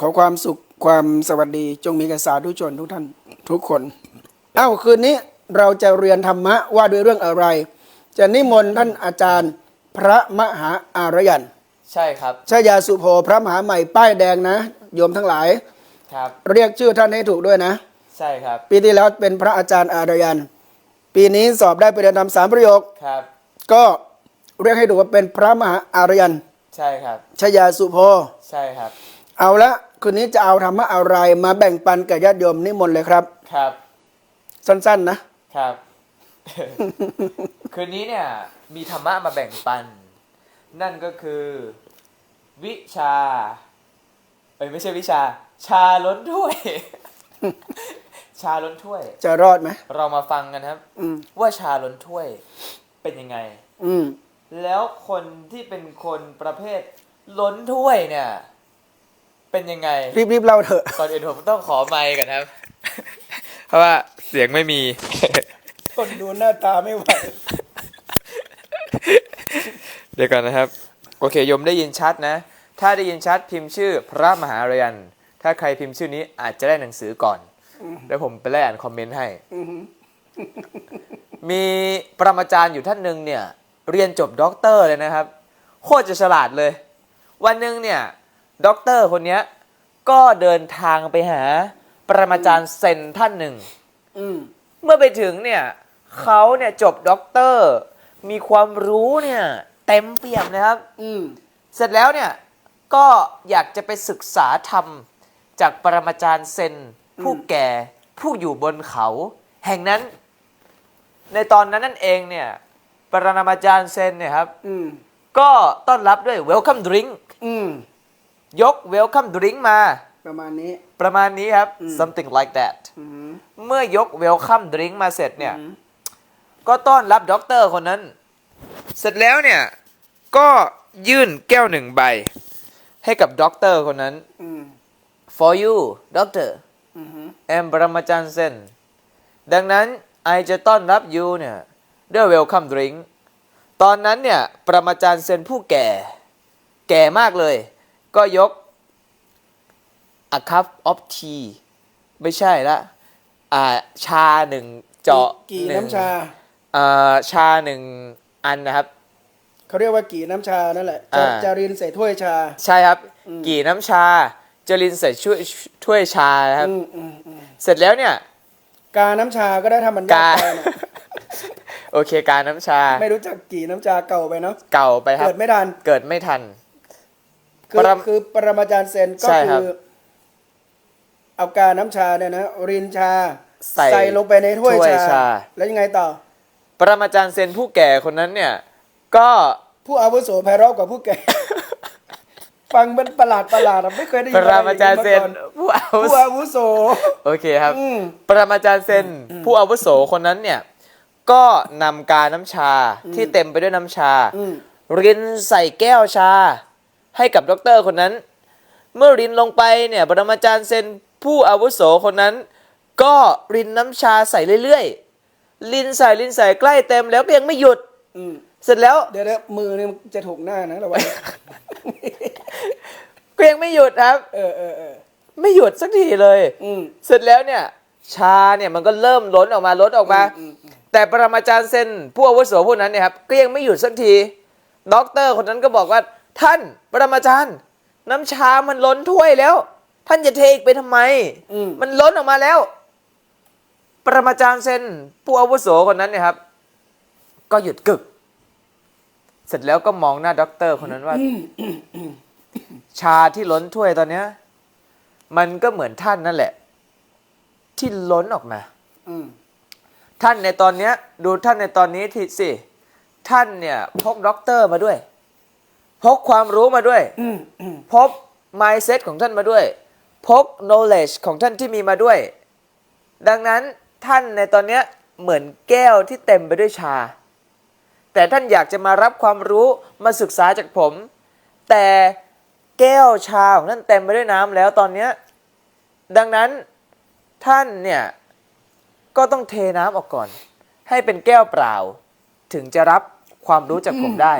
ขอความสุขความสวัสดีจงมีแก่สาธุชนทุกท่านทุกคน เอ้าคืนนี้เราจะเรียนธรรมะว่าด้วยเรื่องอะไร จะนิมนต์ท่านอาจารย์พระมหาอารยันใช่ครับชยาสุโภพระมหาใหม่ป้ายแดงนะ โยมทั้งหลาย ครับ เรียกชื่อท่านให้ถูกด้วยนะ ใช่ครับ ปีที่แล้วเป็นพระอาจารย์อารยัน ปีนี้สอบได้ประเด็นธรรมสามประโยค ครับ ก็เรียกให้ถูกว่าเป็นพระมหาอารยัน ใช่ครับชยาสุโภ ใช่ครับ เอาละ คืนนี้จะเอาธรรมะอะไรมาแบ่งปันกับญาติโยมนิมนต์เลยครับ ครับ สั้นๆ นะ ครับ คืนนี้เนี่ย มีธรรมะมาแบ่งปัน นั่นก็คือ วิชาเอ้ยไม่ใช่วิชา ชาล้นถ้วย ชาล้นถ้วย จะรอดไหมเรามาฟังกันครับ อืม ว่าชาล้นถ้วยเป็นยังไง อืม แล้วคนที่เป็นคนประเภทล้นถ้วยเนี่ย เป็นยังไง รีบๆเล่าเถอะ ก่อนอื่นผมต้องขอไมค์ก่อนครับ เพราะว่าเสียงไม่มี คนดูหน้าตาไม่ไหว เดี๋ยวก่อนนะครับ โอเคโยมได้ยินชัดนะ ถ้าได้ยินชัดพิมพ์ชื่อพระมหาเรียน ถ้าใครพิมพ์ชื่อนี้อาจจะได้หนังสือก่อน แล้วผมไปไล่อ่านคอมเมนต์ให้ มีปรมาจารย์อยู่ท่านหนึ่งเนี่ย เรียนจบด็อกเตอร์เลยนะครับ โคตรจะฉลาดเลย วันหนึ่งเนี่ย ด็อกเตอร์คนเนี้ย ก็เดินทางไปหา ปรมาจารย์เซนท่านหนึ่ง อืม เมื่อไปถึงเนี่ยเขาเนี่ยจบด็อกเตอร์ มีความรู้เนี่ยเต็มเปี่ยมนะครับ อืม เสร็จแล้วเนี่ยก็อยากจะไปศึกษาธรรม จากปรมาจารย์เซนผู้แก่ผู้อยู่บนเขา แห่งนั้น ในตอนนั้นนั่นเองเนี่ย ปรมาจารย์เซนเนี่ยครับ อืม ก็ต้อนรับด้วย welcome drink อืม ยก welcome drink มา ประมาณนี้ ประมาณนี้ครับ something like that อืมเมื่อยก welcome drink มาเสร็จเนี่ยก็ต้อนรับด็อกเตอร์คนนั้น เสร็จแล้วเนี่ย ก็ยื่นแก้วหนึ่งใบ ให้กับด็อกเตอร์คนนั้น อืม for you doctor อืม and ปรมาจารย์เซนดังนั้นไอจะต้อนรับ you เนี่ย ด้วย welcome drink ตอนนั้นเนี่ย ปรมาจารย์เซนผู้แก่ แก่มากเลย ก็ยก a cup of tea ไม่ใช่ละอ่าชาหนึ่งเจาะกี่หงน้ำชาอ่าชาหนึ่งอันนะครับ เขาเรียกว่ากี่น้ำชานั่นแหละจะอ่าจารินใส่ถ้วยชา ใช่ครับ กี่น้ำชาจรินใส่ช่วยถ้วยชานะครับ อืมอืมอืมเสร็จแล้วเนี่ย กาน้ำชาก็ได้ทำมันยากกา ไปนะโอเคการน้ำชาไม่รู้จักกี่น้ำชาเก่าไปเนาะเก่าไปครับ เกิดไม่ทัน เกิดไม่ทัน คือปรมคือปรมาจารย์เซนก็ใช่คคืรับอ เอากาน้ำชาเนี่ยนะรินชาใส่ลงไปในถ้วยถ้วยชา ชา แล้วยังไงต่อ ปรมาจารย์เซนผู้แก่คนนั้นเนี่ย ก็ผู้อาวุโสไพเราะกว่าผู้แก่ ฟังมันประหลาดประหลาดอะไม่เคยได้ยิปนรมาจารย์เซนอะไรอย่างนี้มาก่อนผู้อาวุผู้โสอาวุโส โอเคครับ อืม ปรมาจารย์เซนผู้อาวุโสคนนั้นเนี่ย ก็นำกาน้ำชาที่เต็มไปด้วยน้ำชา อืม รินใส่แก้วชา ให้กับด็อกเตอร์คนนั้น เมื่อรินลงไปเนี่ยปรมาจารย์เซนผู้อาวุโสคนนั้น ก็รินน้ำชาใส่เรื่อยๆรินใส่รินใส่ใกล้เต็มแล้วก็ยังไม่หยุดอืมเสร็จแล้วเดี๋ยวเดี๋ยวมือนี่มันจะถูกหน้านะระวังก็ยังไม่หยุดครับ เออเออเออไม่หยุดสักทีเลยอืมเสร็จแล้วเนี่ย ชาเนี่ยมันก็เริ่มล้นออกมาล้นออกมาอืมอืมแต่ปรมาจารย์เซนผู้อาวุโสผู้นั้นเนี่ยครับก็ยังไม่หยุดสักทีด็อกเตอร์คนนั้นก็บอกว่า ท่านปรมาจารย์ น้ำชามันล้นถ้วยแล้ว ท่านจะเทอีกไปทำไม อืม มันล้นออกมาแล้ว ปรมาจารย์เซนผู้อาวุโสคนนั้นเนี่ยครับ ก็หยุดกึก เสร็จแล้วก็มองหน้าด็อกเตอร์คนนั้นว่า ชาที่ล้นถ้วยตอนเนี้ย มันก็เหมือนท่านนั่นแหละ ที่ล้นออกมา อืม ท่านในตอนเนี้ย ดูท่านในตอนนี้ทีสิ ท่านเนี่ยพกด็อกเตอร์มาด้วย พกความรู้มาด้วยอืมอืมพก mindset ของท่านมาด้วย พก knowledge ของท่านที่มีมาด้วย ดังนั้นท่านในตอนเนี้ยเหมือนแก้วที่เต็มไปด้วยชา แต่ท่านอยากจะมารับความรู้มาศึกษาจากผม แต่แก้วชาของท่านเต็มไปด้วยน้ำแล้วตอนเนี้ยดังนั้นท่านเนี่ยก็ต้องเทน้ำออกก่อน ให้เป็นแก้วเปล่า ถึงจะรับความรู้จากผมได้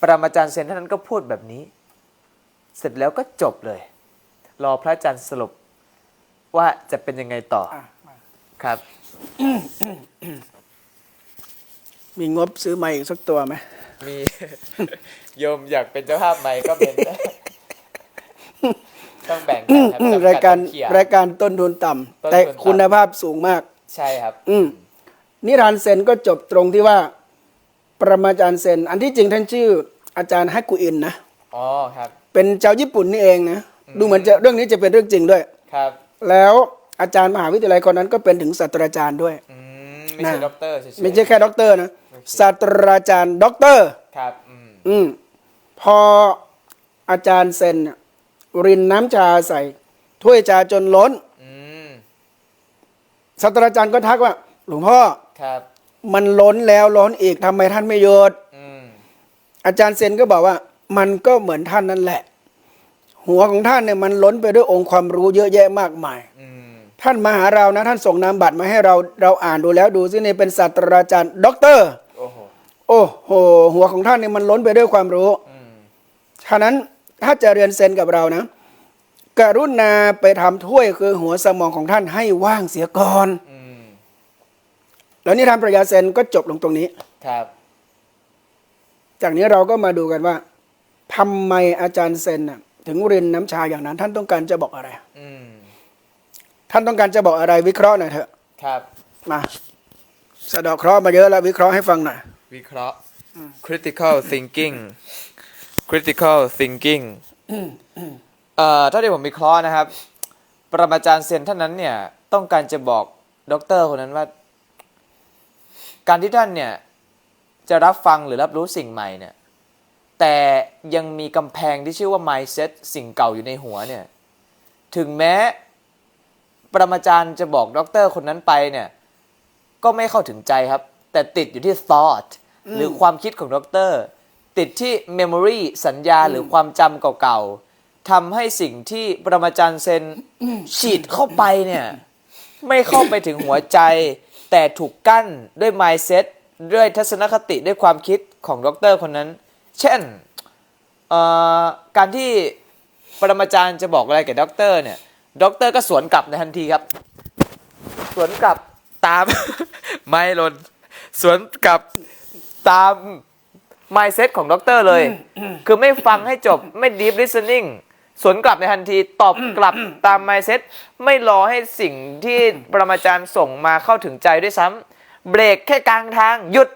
ปรมาจารย์เซนท่านนั้นก็พูดแบบนี้ เสร็จแล้วก็จบเลย รอพระอาจารย์สรุปว่าจะเป็นยังไงต่ออะมาครับ มีงบซื้อไม้อีกสักตัวไหมมีโยมอยากเป็นเจ้าภาพไหมก็เป็นได้ต้องแบ่งกันครับอืมจำกัดรายการเขี่ยรายการต้นทุนต่ำต้นทุนแต่ต่ำคุณภาพสูงมาก ใช่ครับ อืมนิทานเซนก็จบตรงที่ว่า ปรมาจารย์เซน อันที่จริงท่านชื่อ อาจารย์ฮักกุอินนะ อ๋อครับ เป็นชาวญี่ปุ่นนี่เองนะ ดูเหมือนจะเรื่องนี้จะเป็นเรื่องจริงด้วย ครับ แล้วอาจารย์มหาวิทยาลัยคนนั้นก็เป็นถึงศาสตราจารย์ด้วย อืมไม่ใช่นะ ด็อกเตอร์เฉยๆไม่ใช่แค่ด็อกเตอร์นะศาสตราจารย์ด็อกเตอร์ ครับอืมอืมพออาจารย์เซนน่ะรินน้ำชาใส่ ถ้วยชาจนล้นอืมศาสตราจารย์ก็ทักว่า หลวงพ่อ ครับ มันล้นแล้วล้นอีกทำไมท่านไม่หยุดอืมอาจารย์เซนก็บอกว่า มันก็เหมือนท่านนั่นแหละ หัวของท่านเนี่ยมันล้นไปด้วยองค์ความรู้เยอะแยะมากมายอืมท่านมาหาเรานะ ท่านส่งนามบัตรมาให้เราเราอ่านดูแล้วดูซิเนี่ยเป็นศาสตราจารย์ด็อกเตอร์โอ้โหโอ้โหหัวของท่านเนี่ยมันล้นไปด้วยความรู้อืมฉะนั้นถ้าจะเรียนเซนกับเรานะกรุณาไปทำถ้วยคือหัวสมองของท่านให้ว่างเสียก่อนอืม แล้วนี่ทานปรัชญาเซนก็จบลงตรงนี้ ครับ จากนี้เราก็มาดูกันว่าทำไมอาจารย์เซนน่ะถึงเรียนน้ำชาอย่างนั้น ท่านต้องการจะบอกอะไร อืม ท่านต้องการจะบอกอะไรวิเคราะห์หน่อยเถอะครับ มาสะเดอกเคราะห์มาเยอะแล้ววิเคราะห์ให้ฟังหน่อย วิเคราะห์ critical thinking critical thinking เอ่อถ้าที่ผมวิเคราะห์นะครับ ปรมาจารย์เซนท่านนั้นเนี่ย ต้องการจะบอกด็อกเตอร์คนนั้นว่า การที่ท่านเนี่ยจะรับฟังหรือรับรู้สิ่งใหม่เนี่ยแต่ยังมีกำแพงที่ชื่อว่า mindset สิ่งเก่าอยู่ในหัวเนี่ยถึงแม้ปรมาจารย์จะบอกด็อกเตอร์คนนั้นไปเนี่ยก็ไม่เข้าถึงใจครับ แต่ติดอยู่ที่ thought หรือความคิดของด็อกเตอร์ติดที่ memory สัญญาหรือความจำเก่าๆทำให้สิ่งที่ปรมาจารย์เซนฉีดเข้าไปเนี่ยไม่เข้าไปถึงหัวใจ แต่ถูกกั้นด้วย mindset ด้วยทัศนคติด้วยความคิดของด็อกเตอร์คนนั้น เช่นการที่ปรมาจารย์จะบอกอะไรกับด็อกเตอร์เนี่ยด็อกเตอร์ก็สวนกลับในทันทีครับ สวนกลับตาม ไม่หลนสวนกลับตาม mindset ของด็อกเตอร์เลย คือไม่ฟังให้จบไม่ deep listening สวนกลับในทันทีตอบกลับตาม mindset ไม่รอให้สิ่งที่ปรมาจารย์ส่งมาเข้าถึงใจด้วยซ้ำเบรกแค่กลางทางหยุด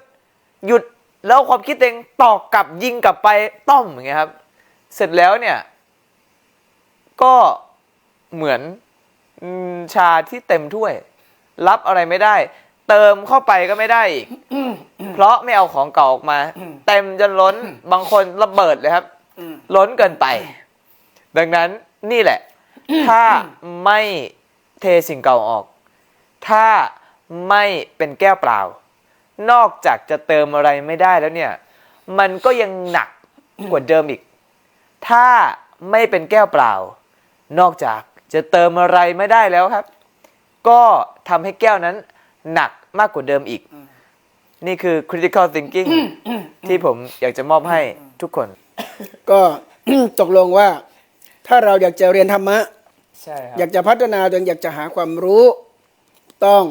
หยุดแล้วความคิดเองตอกกลับยิงกลับไปต้อมอย่างเงี้ยครับ เสร็จแล้วเนี่ย ก็เหมือนอืมชาที่เต็มถ้วย รับอะไรไม่ได้ เติมเข้าไปก็ไม่ได้อีกเพราะไม่เอาของเก่าออกมา เต็มจนล้นบางคนระเบิดเลยครับ ล้นเกินไป ดังนั้นนี่แหละ ถ้าไม่เทสิ่งเก่าออก ถ้าไม่เป็นแก้วเปล่า นอกจากจะเติมอะไรไม่ได้แล้วเนี่ย มันก็ยังหนักกว่าเดิมอีก ถ้าไม่เป็นแก้วเปล่า นอกจากจะเติมอะไรไม่ได้แล้วครับ ก็ทำให้แก้วนั้นหนักมากกว่าเดิมอีก นี่คือ critical thinking ที่ผมอยากจะมอบให้ทุกคน ก็ตกลงว่า ถ้าเราอยากจะเรียนธรรมะ ใช่ครัอยากจะพัฒนาตัวเองอยากจะหาความรู้ ต้อง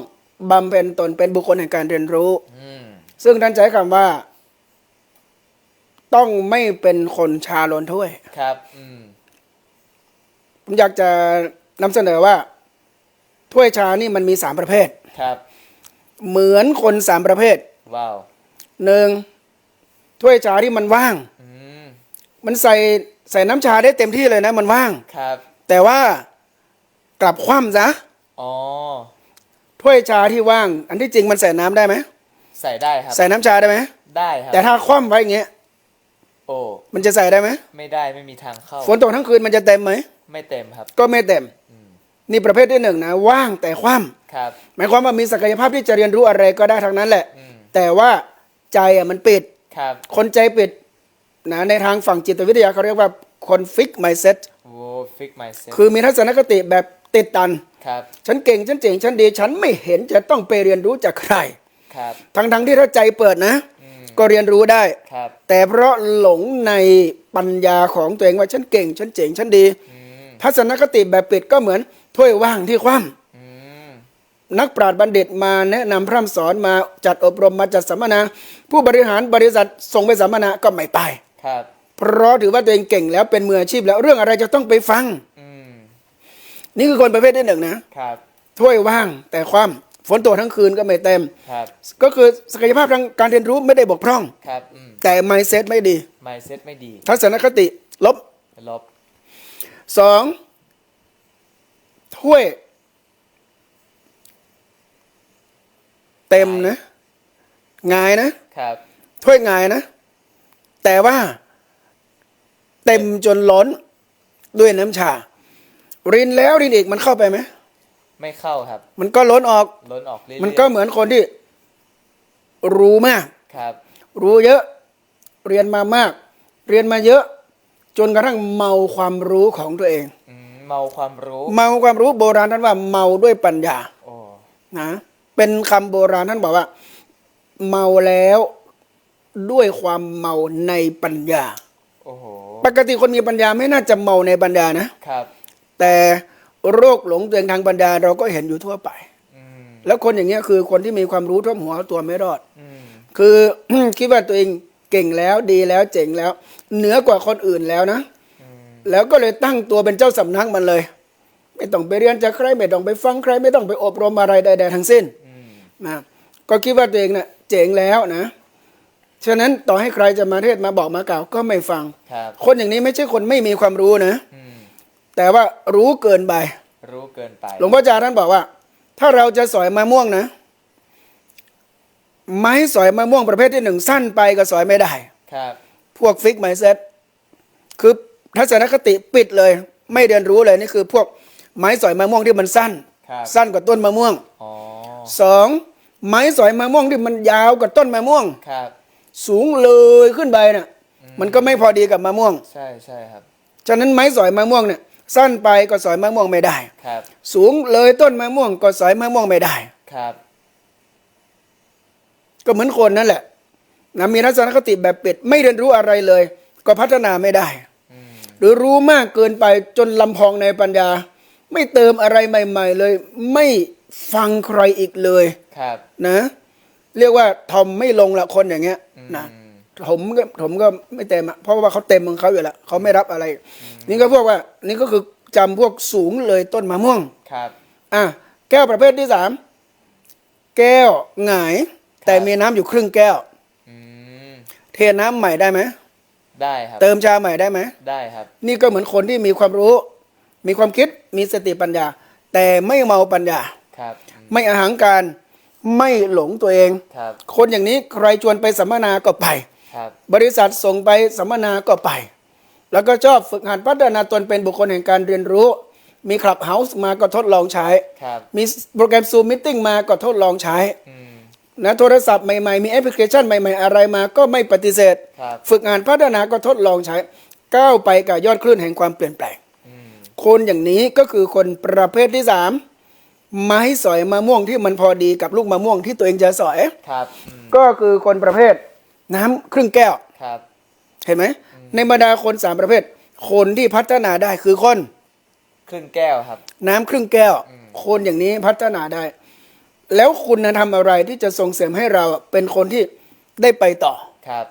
บำเพ็ญตนเป็นบุคคลแห่งการเรียนรู้ อืม ซึ่งท่านใช้คำว่า ต้องไม่เป็นคนชาโลนถ้วย ครับ อืม ผมอยากจะนำเสนอว่า ถ้วยชานี่มันมีสามประเภท ครับ เหมือนคนสามประเภทว้าว หนึ่งถ้วยชาที่มันว่าง อืม มันใส่ ใส่น้ำชาได้เต็มที่เลยนะ มันว่าง ครับ แต่ว่ากลับคว่ำซะอ๋อ ถ้วยชาที่ว่าง อันที่จริงมันใส่น้ำได้ไหมใส่ได้ครับ ใส่น้ำชาได้ไหมได้ครับ แต่ถ้าคว่ำไว้อย่างเงี้ยโอ้ มันจะใส่ได้ไหมไม่ได้ไม่มีทางเข้า ฝนตกทั้งคืนมันจะเต็มไหมไม่เต็มครับ ก็ไม่เต็มนี่ประเภทที่หนึ่งนะว่างแต่คว่ครับำหมายความว่ามีศักยภาพที่จะเรียนรู้อะไรก็ได้ทั้งนั้นแหละ อืม แต่ว่าใจอะมันปิด ครับ คนใจปิด นะในทางฝั่งจิตวิทยาเขาเรียกว่าคนฟิกไมเซ็ตโอ้ฟิกไมเซ็ตคือมีทัศนคติแบบติดตันครับฉันเก่งฉันเจ๋งฉันดี ฉันไม่เห็นจะต้องไปเรียนรู้จากใครครับทั้งทั้งๆที่ถ้าใจเปิดนะอืมก็เรียนรู้ได้ครับแต่เพราะหลงในปัญญาของตัวเองว่าฉันเก่ง ฉันเจ๋ง ฉันดีอืมทัศนคติแบบปิดก็เหมือนถ้วยว่างที่คว่อืมำนักปราชญ์บัณฑิตมาแนะนำพร่ำสอนมาจัดอบรมมาจัดสัมมนา ผู้บริหารบริษัทส่งไปสัมมนาก็ไม่ไป ครับเพราะถือว่าตัวเองเก่งแล้วเป็นมืออาชีพแล้วเรื่องอะไรจะต้องไปฟัง อืมนี่คือคนประเภทที่หนึ่งนะครับ ถ้วยว่างแต่ความฝนตกทั้งคืนก็ไม่เต็ม ครับ ก็คือศักยภาพทางการเรียนรู้ไม่ได้บกพร่อง ครับอืม แต่ mindset ไม่ดี mindset ไม่ดีทัศนคติลบลบสองถ้วย เต็มนะหงายนะ ครับ ถ้วยหงายนะ แต่ว่าเต็มจนล้นด้วยน้ำชา รินแล้วรินอีกมันเข้าไปไหมไม่เข้าครับ มันก็ล้นออก ล้นออกเรื่อยๆมันก็เหมือนคนที่ รู้มาก ครับ รู้เยอะ เรียนมามาก เรียนมาเยอะ จนกระทั่งเมาความรู้ของตัวเอง อืมเมาความรู้ เมาความรู้โบราณท่านว่าเมาด้วยปัญญา โอ้ นะ เป็นคำโบราณท่านบอกว่า เมาแล้ว ด้วยความเมาในปัญญา โอ้โห ปกติคนมีปัญญาไม่น่าจะเมาในปัญญานะ ครับ แต่โรคหลงตัวเองทางปัญญาเราก็เห็นอยู่ทั่วไป อืมแล้วคนอย่างเงี้ยคือคนที่มีความรู้ท่วมหัวเอาตัวไม่รอด อืมคือ คิดว่าตัวเองเก่งแล้วดีแล้วเจ๋งแล้ว เหนือกว่าคนอื่นแล้วนะ อืมแล้วก็เลยตั้งตัวเป็นเจ้าสำนักมันเลย ไม่ต้องไปเรียนจากใครไม่ต้องไปฟังใคร ไม่ต้องไปอบรมอะไรใด ๆ ทั้งสิ้นอืมนะก็คิดว่าตัวเองนะ่ะเจ๋งแล้วนะ ฉะนั้นต่อให้ใครจะมาเทศน์มาบอกมากล่าวก็ไม่ฟัง ครับ คนอย่างนี้ไม่ใช่คนไม่มีความรู้นะ อืม แต่ว่ารู้เกินไป รู้เกินไป หลวงพ่อจาท่านบอกว่า ถ้าเราจะสอยมะม่วงนะ ไม้สอยมะม่วงประเภทที่หนึ่งสั้นไปก็สอยไม่ได้ ครับ พวกฟิกไมเซ็ตคือทัศนคติปิดเลย ไม่เรียนรู้เลยนี่คือ พวกไม้สอยมะม่วงที่มันสั้น ครับ สั้นกว่าต้นมะม่วงอ๋อ สองไม้สอยมะม่วงที่มันยาวกว่าต้นมะม่วง ครับ สูงเลยขึ้นไปน่ะ มันก็ไม่พอดีกับมะม่วง ใช่ใช่ครับ ฉะนั้นไม้สอยมะม่วงเนี่ยสั้นไปก็สอยมะม่วงไม่ได้ ครับ สูงเลยต้นมะม่วงก็สอยมะม่วงไม่ได้ ครับ ก็เหมือนคนนั่นแหละนะมีทัศนคติแบบปิดไม่เรียนรู้อะไรเลย ก็พัฒนาไม่ได้อืมหรือรู้มากเกินไปจนลำพองในปัญญา ไม่เติมอะไรใหม่ ๆ เลย ไม่ฟังใครอีกเลยครับ นะ เรียกว่าทอมไม่ลงละคนอย่างเงี้ย นะอืมผมก็ผมก็ไม่เต็มอะเพราะว่าเขาเต็มของเขาอยู่แล้วเขาไม่รับอะไร นี่ก็พวกว่า นี่ก็คือจำพวกสูงเลยต้นมะม่วงครับอะแก้วประเภทที่สามแก้วหงาย แต่มีน้ำอยู่ครึ่งแก้วอืมเทน้ำใหม่ได้ไหมได้ครับเติมชาใหม่ได้ไหมได้ครับ นี่ก็เหมือนคนที่มีความรู้ มีความคิดมีสติปัญญา แต่ไม่เมาปัญญาครับอืมไม่อาหางการ ไม่หลงตัวเอง ครับ คนอย่างนี้ใครชวนไปสัมมนาก็ไป ครับ บริษัทส่งไปสัมมนาก็ไป แล้วก็ชอบฝึกหัดพัฒนาตนเป็นบุคคลแห่งการเรียนรู้ มีคลับเฮาส์มาก็ทดลองใช้ ครับ มีโปรแกรมซูมมิทติ้งมาก็ทดลองใช้อืม นะโทรศัพท์ใหม่ๆ มีแอปพลิเคชันใหม่ๆ อะไรมาก็ไม่ปฏิเสธ ครับ ฝึกงานพัฒนาก็ทดลองใช้ ก้าวไปกับยอดคลื่นแห่งความเปลี่ยนแปลง อืม คนอย่างนี้ก็คือคนประเภทที่สาม ไม้สอยมะม่วงที่มันพอดีกับลูกมะม่วงที่ตัวเองจะสอย ครับอืมก็คือคนประเภทน้ำครึ่งแก้ว ครับ เห็นไหม ในบรรดาคนสามประเภท คนที่พัฒนาได้คือคน ครึ่งแก้วครับ น้ำครึ่งแก้ว คนอย่างนี้พัฒนาได้ แล้วคุณทำอะไรที่จะส่งเสริมให้เราเป็นคนที่ได้ไปต่อ ครับ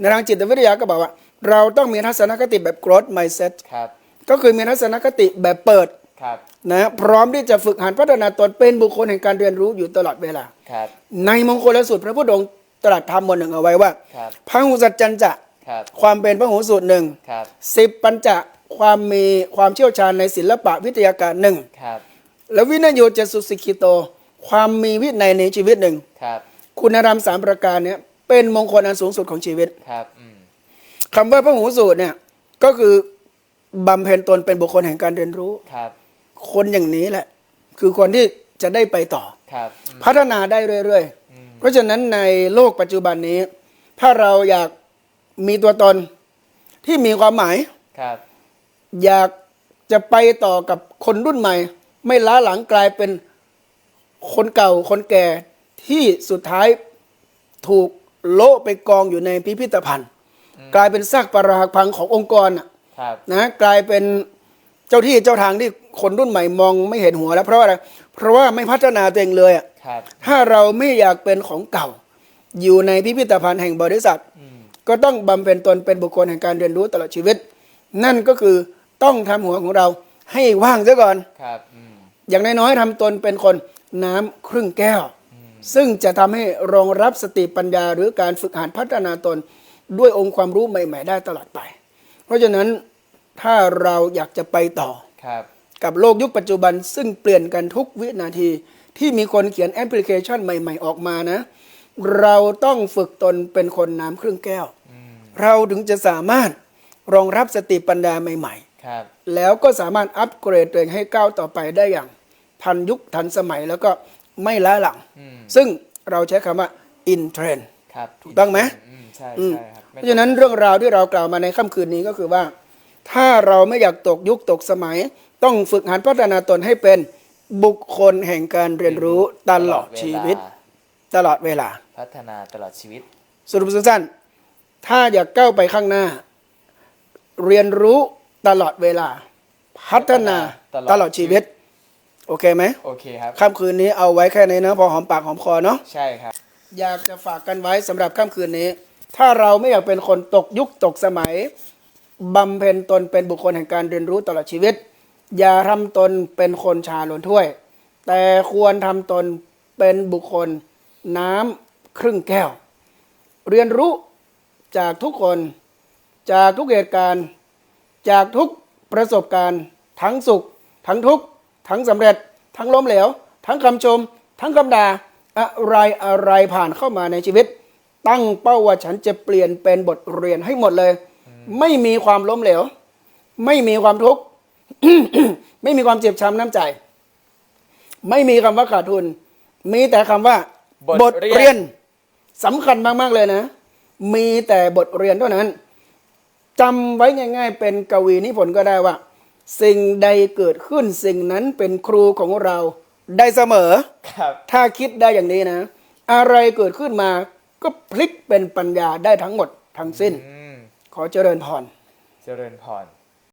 ในทางจิตวิทยาก็บอกว่า เราต้องมีทัศนคติแบบ growth mindset ครับ ก็คือมีทัศนคติแบบเปิด ครับนะพร้อมที่จะฝึกหัดพัฒนาตนเป็นบุคคลแห่งการเรียนรู้อยู่ตลอดเวลา ครับ ในมงคลสูตรพระพุทธองค์ตรัสธรรมบทหนึ่งเอาไว้ว่าครับพระหูสัจจันจะครับความเป็นพระหูสูตรหนึ่งครับสิบปัญจะความมีความเชี่ยวชาญในศิลปะวิทยาการหนึ่งครับแล้ววินยโยเจสุสิกิโต ความมีวินัยในชีวิตหนึ่งครับคุณธรรมสามประการเนี้ยเป็นมงคลอันสูงสุดของชีวิตครับอืมคำว่าพระหูสูตรเนี่ยก็คือบำเพ็ญตนเป็นบุคคลแห่งการเรียนรู้ครับ คนอย่างนี้แหละ คือคนที่จะได้ไปต่อ ครับอืมพัฒนาได้เรื่อยอืมๆเพราะฉะนั้นในโลกปัจจุบันนี้ ถ้าเราอยากมีตัวตนที่มีความหมาย ครับ อยากจะไปต่อกับคนรุ่นใหม่ ไม่ล้าหลังกลายเป็นคนเก่าคนแก่ที่สุดท้ายถูกโละไปกองอยู่ในพิพิธภัณฑ์ กลายเป็นซากปรักหักพังขององค์กรน่ะครับ นะ กลายเป็นเจ้าที่เจ้าทางที่ คนรุ่นใหม่มองไม่เห็นหัวแล้วเพราะอะไรเพราะว่าไม่พัฒนาตัวเองเลยอะครับ ถ้าเราไม่อยากเป็นของเก่า อยู่ในพิพิธภัณฑ์แห่งบริษัท ก็ต้องบำเพ็ญตนเป็นบุคคลแห่งการเรียนรู้ตลอดชีวิต นั่นก็คือต้องทำหัวของเราให้ว่างซะก่อน ครับอืมอย่างน้อยๆทำตนเป็นคนน้ำครึ่งแก้ว ซึ่งจะทำให้รองรับสติปัญญาหรือการฝึกหัดพัฒนาตนด้วยองค์ความรู้ใหม่ ๆ ได้ตลอดไป เพราะฉะนั้นถ้าเราอยากจะไปต่อ ครับ กับโลกยุคปัจจุบันซึ่งเปลี่ยนกันทุกวินาที ที่มีคนเขียนแอปพลิเคชันใหม่ ๆ ออกมานะ เราต้องฝึกตนเป็นคนน้ำครึ่งแก้ว เราถึงจะสามารถรองรับสติปัญญาใหม่ๆครับแล้วก็สามารถอัปเกรดตัวเองให้ก้าวต่อไปได้อย่าง ทันยุคทันสมัยแล้วก็ไม่ล้าหลังอืมซึ่งเราใช้คำว่า in trend ครับถูกต้องไหมอืมใช่อืมใช่ครับเพราะฉะนั้นเรื่องราวที่เรากล่าวมาในค่ำคืนนี้ก็คือว่า ถ้าเราไม่อยากตกยุคตกสมัย ต้องฝึกหัดพัฒนาตนให้เป็นบุคคลแห่งการเรียนรู้ตลอดชีวิต ตลอดเวลา พัฒนาตลอดชีวิต สรุปสั้นๆ ถ้าอยากก้าวไปข้างหน้า เรียนรู้ตลอดเวลา พัฒนาตลอดตลอดชีวิต โอเคไหมโอเคครับค่ำคืนนี้เอาไว้แค่นี้นะพอหอมปากหอมคอเนาะใช่ครับ อยากจะฝากกันไว้สำหรับค่ำคืนนี้ ถ้าเราไม่อยากเป็นคนตกยุคตกสมัยบำเพ็ญตนเป็นบุคคลแห่งการเรียนรู้ตลอดชีวิต อย่าทำตนเป็นคนชาล้นถ้วย แต่ควรทำตนเป็นบุคคลน้ำครึ่งแก้ว เรียนรู้จากทุกคน จากทุกเหตุการณ์ จากทุกประสบการณ์ ทั้งสุข ทั้งทุกข์ทั้งสำเร็จ ทั้งล้มเหลว ทั้งคำชม ทั้งคำด่าอะไรอะไรผ่านเข้ามาในชีวิต ตั้งเป้าว่าฉันจะเปลี่ยนเป็นบทเรียนให้หมดเลย ไม่มีความล้มเหลว ไม่มีความทุกข์ ไม่มีความเจ็บช้ำน้ำใจ ไม่มีคำว่าขาดทุน มีแต่คำว่า บทเรียนสำคัญมาก ๆ เลยนะ มีแต่บทเรียนเท่านั้นจำไว้ง่าย ๆ เป็นกวีนิพนธ์ก็ได้ว่า สิ่งใดเกิดขึ้นสิ่งนั้นเป็นครูของเราได้เสมอครับถ้าคิดได้อย่างนี้นะ อะไรเกิดขึ้นมาก็พลิกเป็นปัญญาได้ทั้งหมดทั้งสิ้นอืมขอเจริญพร เจริญพร